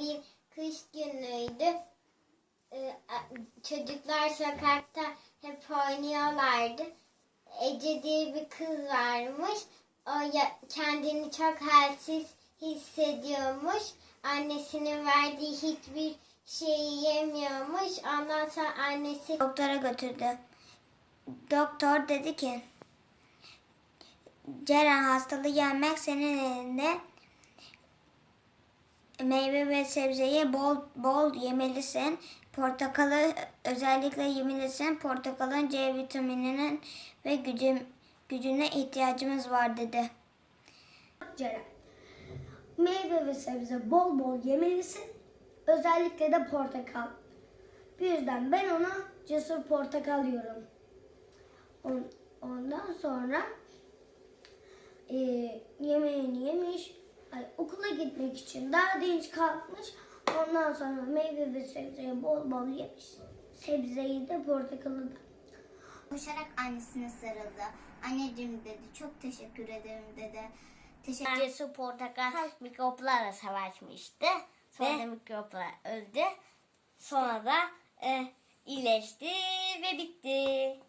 bir kış günüydü. Ee, Çocuklar sokakta hep oynuyorlardı. Ece diye bir kız varmış. O kendini çok halsiz hissediyormuş. Annesinin verdiği hiçbir şeyi yemiyormuş. Ondan sonra annesi doktora götürdü. Doktor dedi ki Ceren hastalığı yenmek senin elinde. Meyve ve sebzeyi bol bol yemelisin. Portakalı özellikle yemelisin. Portakalın C vitamininin ve gücü, gücüne ihtiyacımız var dedi. Meyve ve sebze bol bol yemelisin. Özellikle de portakal. Bu yüzden ben ona cesur portakal diyorum. On- Ondan sonra e, yemeğini yemiş. Okula gitmek için daha dinç kalkmış. Ondan sonra meyve ve sebzeyi bol bol yemiş. Sebzeyi de portakalı da. Koşarak annesine sarıldı. Anneciğim dedi çok teşekkür ederim dedi. Teşekkür Cesur portakal mikroplarla savaşmıştı. Sonra da mikroplar öldü. Sonra da e, iyileşti ve bitti.